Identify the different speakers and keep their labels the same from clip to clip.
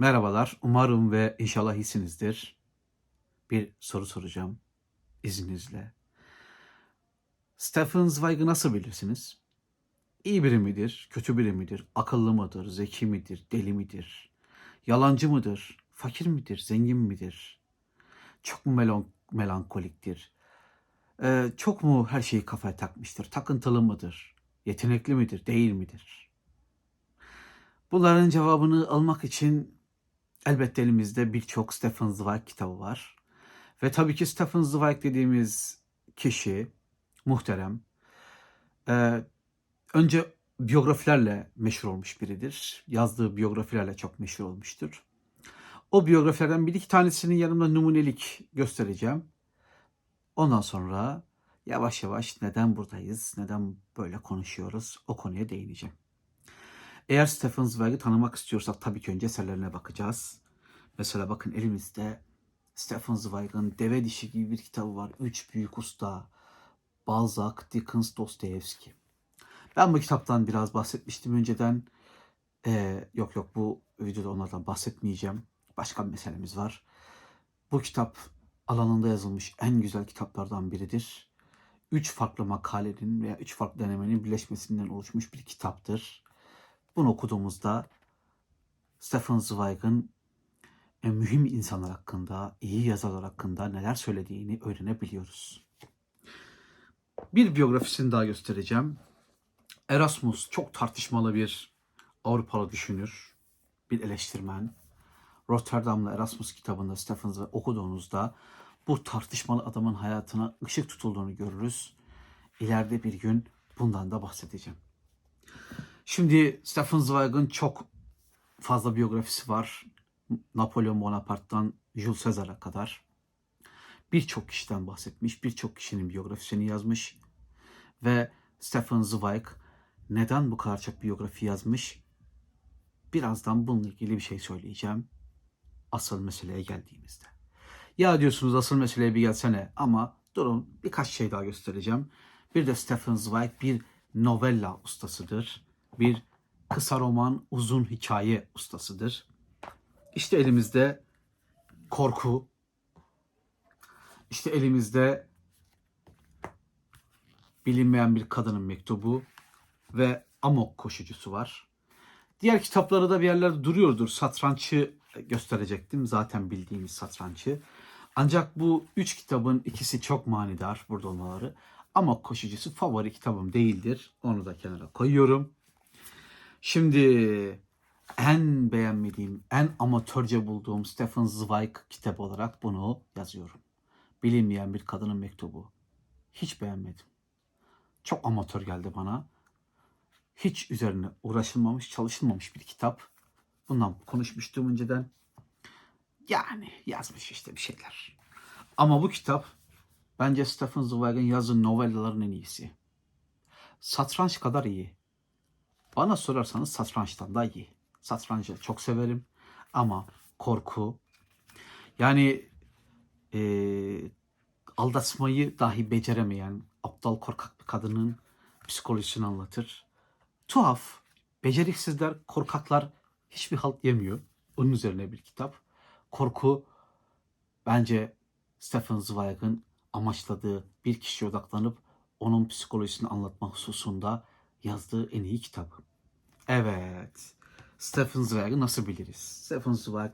Speaker 1: Merhabalar. Umarım ve inşallah iyisinizdir. Bir soru soracağım izninizle. Stephen Zweig'ı nasıl bilirsiniz? İyi biri midir, kötü biri midir, akıllı mıdır, zeki midir, deli midir, yalancı mıdır, fakir midir, zengin midir? Çok mu melon, melankoliktir? Ee, çok mu her şeyi kafaya takmıştır, takıntılı mıdır, yetenekli midir, değil midir? Bunların cevabını almak için elbette elimizde birçok Stephen Zweig kitabı var. Ve tabii ki Stephen Zweig dediğimiz kişi muhterem. Ee, önce biyografilerle meşhur olmuş biridir. Yazdığı biyografilerle çok meşhur olmuştur. O biyografilerden bir iki tanesinin yanımda numunelik göstereceğim. Ondan sonra yavaş yavaş neden buradayız, neden böyle konuşuyoruz o konuya değineceğim. Eğer Stephen Zweig'i tanımak istiyorsak tabii ki önce eserlerine bakacağız. Mesela bakın elimizde Stephen Zweig'ın Deve Dişi gibi bir kitabı var. Üç Büyük Usta. Balzac, Dickens, Dostoyevski. Ben bu kitaptan biraz bahsetmiştim önceden. Ee, yok yok bu videoda onlardan bahsetmeyeceğim. Başka bir meselemiz var. Bu kitap alanında yazılmış en güzel kitaplardan biridir. Üç farklı makalenin veya üç farklı denemenin birleşmesinden oluşmuş bir kitaptır. Bunu okuduğumuzda Stephen Zweig'ın e, mühim insanlar hakkında, iyi yazarlar hakkında neler söylediğini öğrenebiliyoruz. Bir biyografisini daha göstereceğim. Erasmus çok tartışmalı bir Avrupalı düşünür, bir eleştirmen. Rotterdam'la Erasmus kitabında Stephen Zweig okuduğunuzda bu tartışmalı adamın hayatına ışık tutulduğunu görürüz. İleride bir gün bundan da bahsedeceğim. Şimdi Stephen Zweig'ın çok fazla biyografisi var. Napolyon Bonaparte'dan Jules Caesar'a kadar. Birçok kişiden bahsetmiş, birçok kişinin biyografisini yazmış. Ve Stephen Zweig neden bu kadar çok biyografi yazmış? Birazdan bununla ilgili bir şey söyleyeceğim. Asıl meseleye geldiğimizde. Ya diyorsunuz asıl meseleye bir gelsene ama durun birkaç şey daha göstereceğim. Bir de Stephen Zweig bir novella ustasıdır. Bir kısa roman, uzun hikaye ustasıdır. İşte elimizde korku. İşte elimizde bilinmeyen bir kadının mektubu ve amok koşucusu var. Diğer kitapları da bir yerlerde duruyordur. Satrançı gösterecektim. Zaten bildiğimiz satrançı. Ancak bu üç kitabın ikisi çok manidar burada olmaları. Amok koşucusu favori kitabım değildir. Onu da kenara koyuyorum. Şimdi en beğenmediğim, en amatörce bulduğum Stephen Zweig kitabı olarak bunu yazıyorum. Bilinmeyen bir kadının mektubu. Hiç beğenmedim. Çok amatör geldi bana. Hiç üzerine uğraşılmamış, çalışılmamış bir kitap. Bundan konuşmuştum önceden. Yani yazmış işte bir şeyler. Ama bu kitap bence Stephen Zweig'in yazdığı novellaların en iyisi. Satranç kadar iyi. Bana sorarsanız satrançtan da iyi. Satrancı çok severim ama korku yani eee, aldatmayı dahi beceremeyen aptal korkak bir kadının psikolojisini anlatır. Tuhaf, beceriksizler, korkaklar hiçbir halt yemiyor. Onun üzerine bir kitap. Korku bence Stephen Zweig'ın amaçladığı bir kişiye odaklanıp onun psikolojisini anlatma hususunda yazdığı en iyi kitabı. Evet. Stephen Zweig'ı nasıl biliriz? Stephen Zweig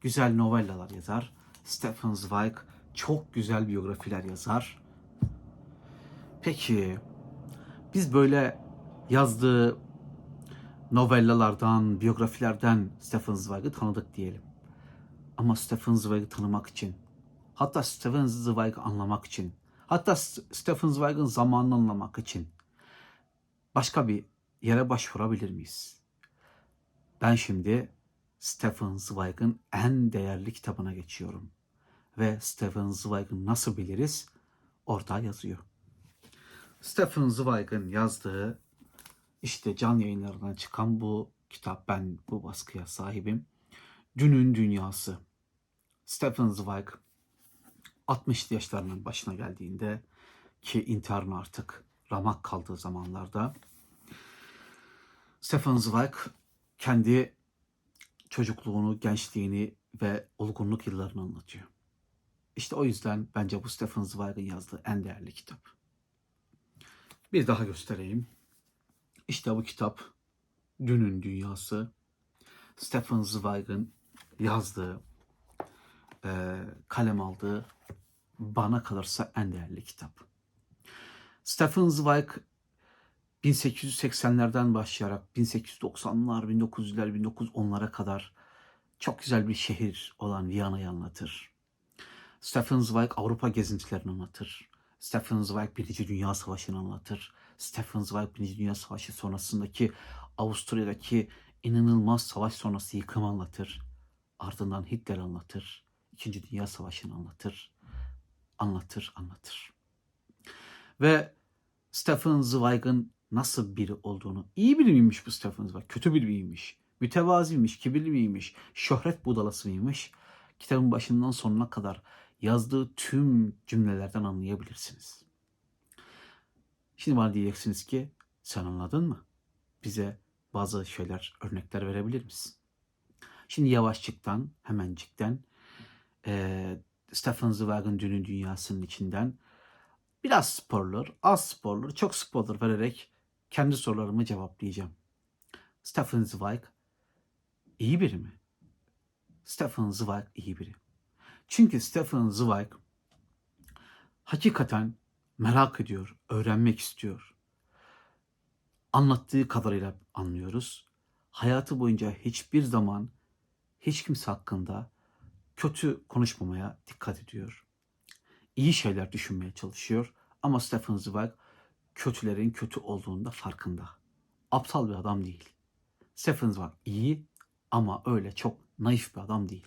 Speaker 1: güzel novellalar yazar. Stephen Zweig çok güzel biyografiler yazar. Peki biz böyle yazdığı novellalardan, biyografilerden Stephen Zweig'ı tanıdık diyelim. Ama Stephen Zweig'ı tanımak için, hatta Stephen Zweig'ı anlamak için, hatta Stephen Zweig'ın zamanını anlamak için başka bir yere başvurabilir miyiz? Ben şimdi Stephen Zweig'ın en değerli kitabına geçiyorum. Ve Stephen Zweig'ı nasıl biliriz? Orada yazıyor. Stephen Zweig'ın yazdığı işte can yayınlarından çıkan bu kitap ben bu baskıya sahibim. Dünün Dünyası. Stephen Zweig 60 yaşlarının başına geldiğinde ki intiharın artık ramak kaldığı zamanlarda Stephen Zweig kendi çocukluğunu, gençliğini ve olgunluk yıllarını anlatıyor. İşte o yüzden bence bu Stefan Zweig'in yazdığı en değerli kitap. Bir daha göstereyim. İşte bu kitap Dünün Dünyası. Stefan Zweig'in yazdığı, e, kalem aldığı bana kalırsa en değerli kitap. Stefan Zweig 1880'lerden başlayarak 1890'lar, 1900'ler, 1910'lara kadar çok güzel bir şehir olan Viyana'yı anlatır. Stefan Zweig Avrupa gezintilerini anlatır. Stefan Zweig Birinci Dünya Savaşı'nı anlatır. Stefan Zweig Birinci Dünya Savaşı sonrasındaki Avusturya'daki inanılmaz savaş sonrası yıkımı anlatır. Ardından Hitler anlatır. İkinci Dünya Savaşı'nı anlatır. Anlatır, anlatır. Ve Stefan Zweig'ın nasıl biri olduğunu, iyi biri miymiş bu Stefan Zweig, kötü biri miymiş, mütevaziymiş, kibirli miymiş, şöhret budalası mıymış, kitabın başından sonuna kadar yazdığı tüm cümlelerden anlayabilirsiniz. Şimdi bana diyeceksiniz ki sen anladın mı? Bize bazı şeyler, örnekler verebilir misin? Şimdi yavaşçıktan, hemencikten eee Stefan Zweig'in Dünün Dünyası'nın içinden biraz spoiler, az spoiler, çok spoiler vererek kendi sorularımı cevaplayacağım. Stefan Zweig iyi biri mi? Stefan Zweig iyi biri. Çünkü Stefan Zweig hakikaten merak ediyor, öğrenmek istiyor. Anlattığı kadarıyla anlıyoruz. Hayatı boyunca hiçbir zaman hiç kimse hakkında kötü konuşmamaya dikkat ediyor. İyi şeyler düşünmeye çalışıyor ama Stefan Zweig kötülerin kötü olduğunda farkında. Aptal bir adam değil. Stefan Zweig iyi ama öyle çok naif bir adam değil.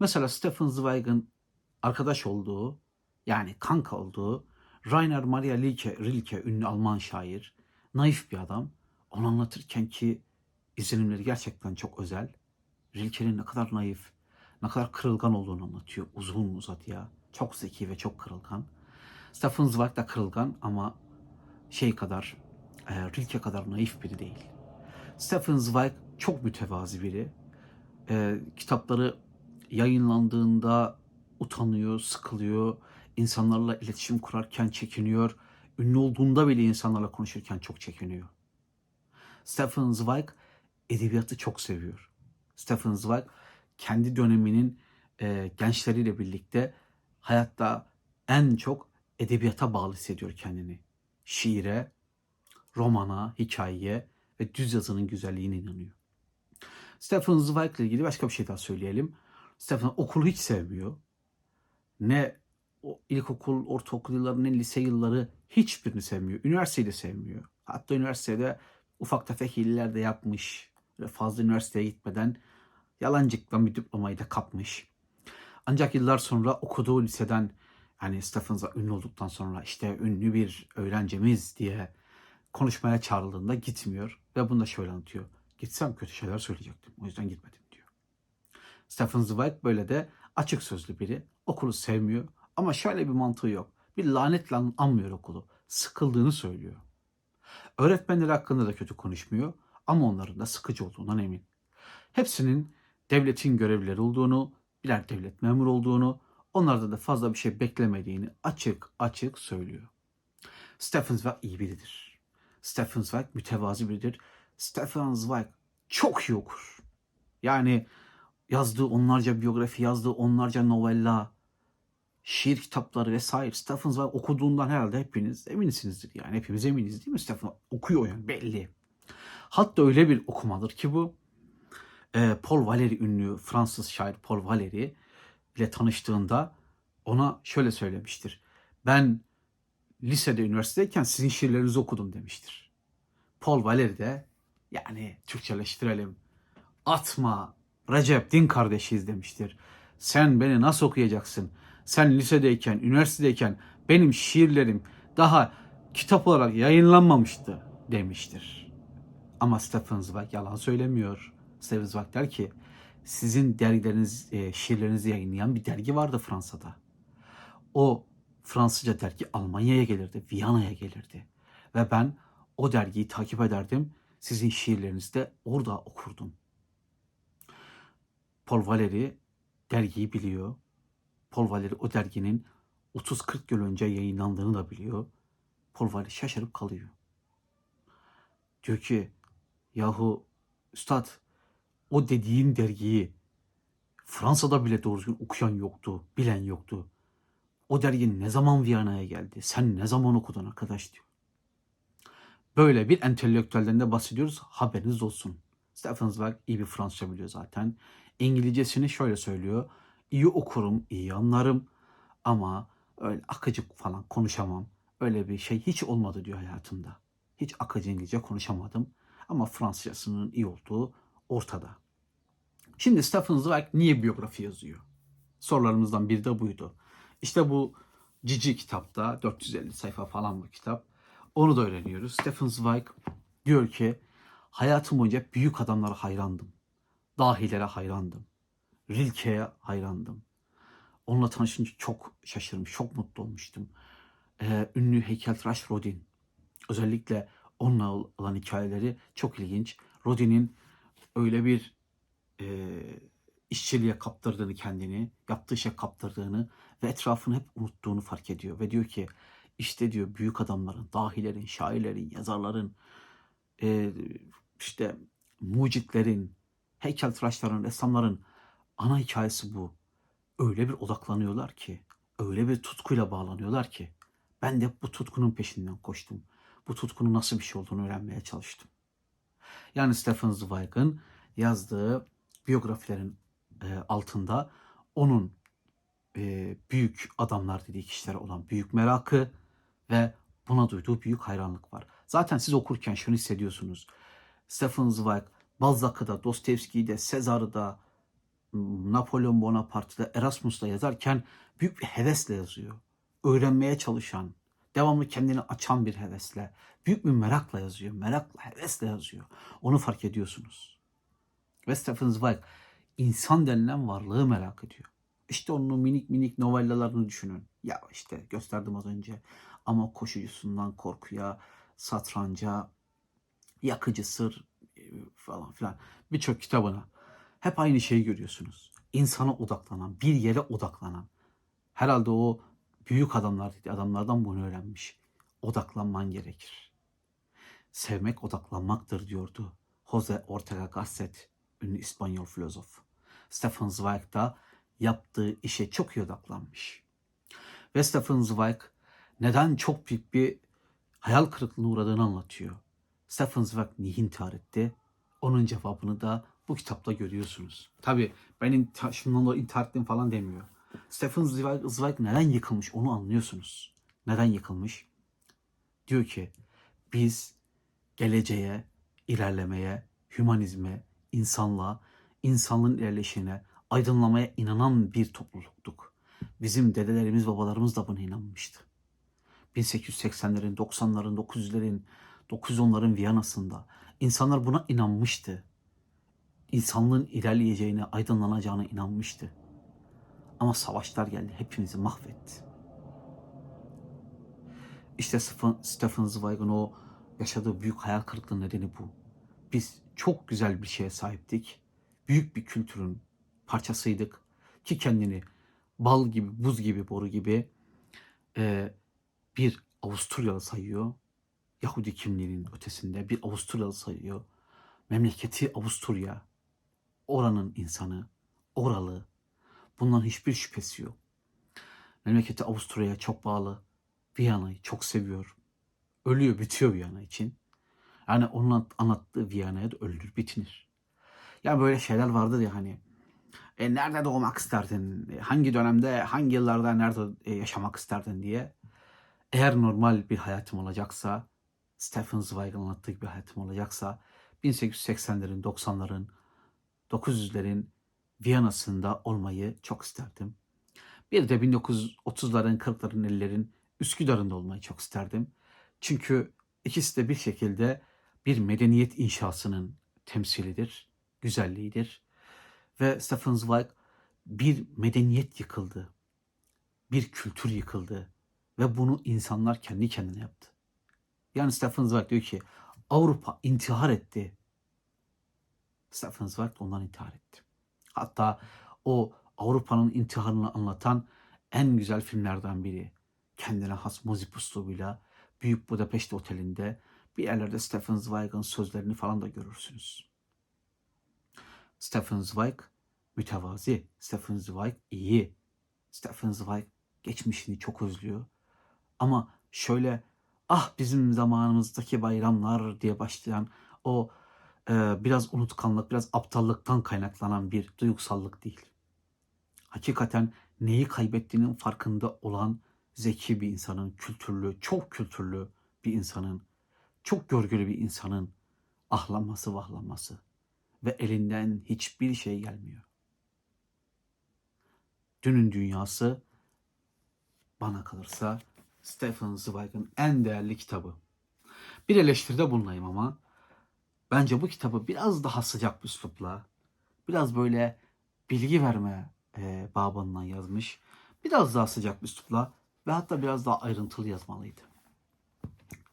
Speaker 1: Mesela Stefan Zweig'in arkadaş olduğu yani kanka olduğu Rainer Maria Rilke, Rilke ünlü Alman şair, naif bir adam. Onu anlatırken ki izlenimleri gerçekten çok özel. Rilke'nin ne kadar naif, ne kadar kırılgan olduğunu anlatıyor uzun uzadıya. Çok zeki ve çok kırılgan. Stefan Zweig da kırılgan ama şey kadar, e, Rilke kadar naif biri değil. Stefan Zweig çok mütevazi biri. E, kitapları yayınlandığında utanıyor, sıkılıyor. insanlarla iletişim kurarken çekiniyor. Ünlü olduğunda bile insanlarla konuşurken çok çekiniyor. Stefan Zweig edebiyatı çok seviyor. Stefan Zweig kendi döneminin e, gençleriyle birlikte hayatta en çok edebiyata bağlı hissediyor kendini. Şiire, romana, hikayeye ve düz yazının güzelliğine inanıyor. Stefan Zweig ile ilgili başka bir şey daha söyleyelim. Stefan okulu hiç sevmiyor. Ne ilkokul, ortaokul yılları, ne lise yılları hiçbirini sevmiyor. Üniversiteyi de sevmiyor. Hatta üniversitede ufak tefek hileler de yapmış. Böyle fazla üniversiteye gitmeden yalancıkla bir diplomayı da kapmış. Ancak yıllar sonra okuduğu liseden Stefan Zweig ünlü olduktan sonra işte ünlü bir öğrencimiz diye konuşmaya çağrıldığında gitmiyor. Ve bunu da şöyle anlatıyor. Gitsem kötü şeyler söyleyecektim. O yüzden gitmedim diyor. Stefan Zweig böyle de açık sözlü biri. Okulu sevmiyor ama şöyle bir mantığı yok. Bir lanetle anmıyor okulu. Sıkıldığını söylüyor. Öğretmenler hakkında da kötü konuşmuyor ama onların da sıkıcı olduğundan emin. Hepsinin devletin görevlileri olduğunu, birer devlet memuru olduğunu, onlarda da fazla bir şey beklemediğini açık açık söylüyor. Stefan Zweig iyi biridir. Stefan Zweig mütevazi biridir. Stefan Zweig çok iyi okur. Yani yazdığı onlarca biyografi, yazdığı onlarca novella, şiir kitapları vesaire. Stefan Zweig okuduğundan herhalde hepiniz eminsinizdir. Yani hepimiz eminiz değil mi? Stefan okuyor yani belli. Hatta öyle bir okumadır ki bu. Ee, Paul Valéry ünlü Fransız şair Paul Valéry ile tanıştığında ona şöyle söylemiştir. Ben lisede, üniversitedeyken sizin şiirlerinizi okudum demiştir. Paul Valéry de yani Türkçeleştirelim. Atma Recep din kardeşiyiz demiştir. Sen beni nasıl okuyacaksın? Sen lisedeyken, üniversitedeyken benim şiirlerim daha kitap olarak yayınlanmamıştı demiştir. Ama Stefan Zweig yalan söylemiyor. Stefan Zweig der ki sizin dergileriniz, e, şiirlerinizi yayınlayan bir dergi vardı Fransa'da. O Fransızca dergi Almanya'ya gelirdi, Viyana'ya gelirdi. Ve ben o dergiyi takip ederdim. Sizin şiirlerinizi de orada okurdum. Paul Valéry dergiyi biliyor. Paul Valéry o derginin 30-40 yıl önce yayınlandığını da biliyor. Paul Valéry şaşırıp kalıyor. Diyor ki yahu üstad o dediğin dergiyi Fransa'da bile doğru düzgün okuyan yoktu, bilen yoktu. O dergi ne zaman Viyana'ya geldi? Sen ne zaman okudun arkadaş diyor. Böyle bir entelektüelden de bahsediyoruz. Haberiniz olsun. Stephen Zweig iyi bir Fransızca biliyor zaten. İngilizcesini şöyle söylüyor. İyi okurum, iyi anlarım ama öyle akıcı falan konuşamam. Öyle bir şey hiç olmadı diyor hayatımda. Hiç akıcı İngilizce konuşamadım. Ama Fransızcasının iyi olduğu ortada. Şimdi Stephen Zweig niye biyografi yazıyor? Sorularımızdan biri de buydu. İşte bu cici kitapta 450 sayfa falan bu kitap. Onu da öğreniyoruz. Stephen Zweig diyor ki hayatım boyunca büyük adamlara hayrandım. Dahilere hayrandım. Rilke'ye hayrandım. Onunla tanışınca çok şaşırmış, çok mutlu olmuştum. Ee, ünlü heykeltıraş Rodin. Özellikle onunla olan hikayeleri çok ilginç. Rodin'in öyle bir e, işçiliğe kaptırdığını kendini, yaptığı işe kaptırdığını ve etrafını hep unuttuğunu fark ediyor. Ve diyor ki işte diyor büyük adamların, dahilerin, şairlerin, yazarların, e, işte mucitlerin, heykeltıraşların, ressamların ana hikayesi bu. Öyle bir odaklanıyorlar ki, öyle bir tutkuyla bağlanıyorlar ki ben de bu tutkunun peşinden koştum. Bu tutkunun nasıl bir şey olduğunu öğrenmeye çalıştım. Yani Stephen Zweig'ın yazdığı biyografilerin e, altında onun e, büyük adamlar dediği kişilere olan büyük merakı ve buna duyduğu büyük hayranlık var. Zaten siz okurken şunu hissediyorsunuz. Stephen Zweig, Balzac'ı da, Dostoyevski'yi de, Sezar'ı da, Napolyon Bonaparte'ı da, Erasmus'ta yazarken büyük bir hevesle yazıyor. Öğrenmeye çalışan, devamlı kendini açan bir hevesle, büyük bir merakla yazıyor. Merakla, hevesle yazıyor. Onu fark ediyorsunuz. Ve Stephen Zweig insan denilen varlığı merak ediyor. İşte onun minik minik novellalarını düşünün. Ya işte gösterdim az önce. Ama koşucusundan korkuya, satranca, yakıcı sır e, falan filan birçok kitabına hep aynı şeyi görüyorsunuz. İnsana odaklanan, bir yere odaklanan. Herhalde o büyük adamlar dedi, adamlardan bunu öğrenmiş. Odaklanman gerekir. Sevmek odaklanmaktır diyordu Jose Ortega Gasset, ünlü İspanyol filozof. Stephen Zweig da yaptığı işe çok iyi odaklanmış. Ve Stephen Zweig neden çok büyük bir hayal kırıklığına uğradığını anlatıyor. Stephen Zweig niye intihar etti? Onun cevabını da bu kitapta görüyorsunuz. Tabi ben şundan dolayı intihar ettim falan demiyor. Stephen Zweig, Zweig neden yıkılmış onu anlıyorsunuz. Neden yıkılmış? Diyor ki biz geleceğe, ilerlemeye, hümanizme, insanlığa, insanlığın ilerleyişine, aydınlamaya inanan bir topluluktuk. Bizim dedelerimiz, babalarımız da buna inanmıştı. 1880'lerin, 90'ların, 900'lerin, 910'ların Viyana'sında insanlar buna inanmıştı. İnsanlığın ilerleyeceğine, aydınlanacağına inanmıştı. Ama savaşlar geldi, hepimizi mahvetti. İşte Stephen, Zweig'ın o yaşadığı büyük hayal kırıklığı nedeni bu. Biz çok güzel bir şeye sahiptik. Büyük bir kültürün parçasıydık. Ki kendini bal gibi, buz gibi, boru gibi e, bir Avusturyalı sayıyor. Yahudi kimliğinin ötesinde bir Avusturyalı sayıyor. Memleketi Avusturya. Oranın insanı, oralı. Bundan hiçbir şüphesi yok. Memleketi Avusturya'ya çok bağlı. Viyana'yı çok seviyor. Ölüyor, bitiyor Viyana için. Yani onun anlattığı Viyana'ya da ölür, bitinir. Ya böyle şeyler vardır ya hani e, nerede doğmak isterdin, hangi dönemde, hangi yıllarda nerede e, yaşamak isterdin diye. Eğer normal bir hayatım olacaksa, Stephen Zweig'ın anlattığı bir hayatım olacaksa, 1880'lerin, 90'ların, 900'lerin Viyana'sında olmayı çok isterdim. Bir de 1930'ların, 40'ların, 50'lerin Üsküdar'ında olmayı çok isterdim. Çünkü ikisi de bir şekilde bir medeniyet inşasının temsilidir, güzelliğidir. Ve Stephen Zweig bir medeniyet yıkıldı, bir kültür yıkıldı ve bunu insanlar kendi kendine yaptı. Yani Stephen Zweig diyor ki Avrupa intihar etti. Stephen Zweig ondan intihar etti. Hatta o Avrupa'nın intiharını anlatan en güzel filmlerden biri. Kendine has müzik üslubuyla Büyük Budapeşte Oteli'nde bir yerlerde Stefan Zweig'ın sözlerini falan da görürsünüz. Stefan Zweig mütevazi. Stefan Zweig iyi. Stefan Zweig geçmişini çok özlüyor. Ama şöyle ah bizim zamanımızdaki bayramlar diye başlayan o biraz unutkanlık, biraz aptallıktan kaynaklanan bir duygusallık değil. Hakikaten neyi kaybettiğinin farkında olan zeki bir insanın, kültürlü, çok kültürlü bir insanın, çok görgülü bir insanın ahlanması vahlanması ve elinden hiçbir şey gelmiyor. Dünün dünyası bana kalırsa Stefan Zweig'ın en değerli kitabı. Bir eleştiride bulunayım ama bence bu kitabı biraz daha sıcak bir üslupla, biraz böyle bilgi verme e, babından yazmış. Biraz daha sıcak bir üslupla ve hatta biraz daha ayrıntılı yazmalıydı.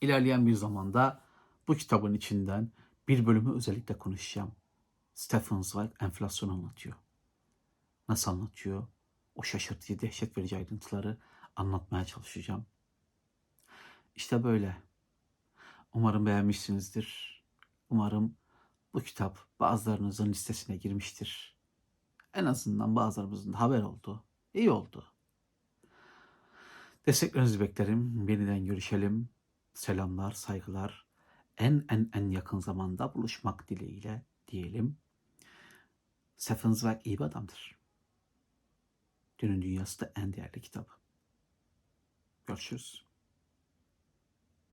Speaker 1: İlerleyen bir zamanda bu kitabın içinden bir bölümü özellikle konuşacağım. Stefan Zweig enflasyon anlatıyor. Nasıl anlatıyor? O şaşırtıcı, dehşet verici ayrıntıları anlatmaya çalışacağım. İşte böyle. Umarım beğenmişsinizdir. Umarım bu kitap bazılarınızın listesine girmiştir. En azından bazılarımızın haber oldu. İyi oldu. Desteklerinizi beklerim. Yeniden görüşelim. Selamlar, saygılar. En en en yakın zamanda buluşmak dileğiyle diyelim. Stefan Zweig iyi bir adamdır. Dünün Dünyası da en değerli kitabı. Görüşürüz.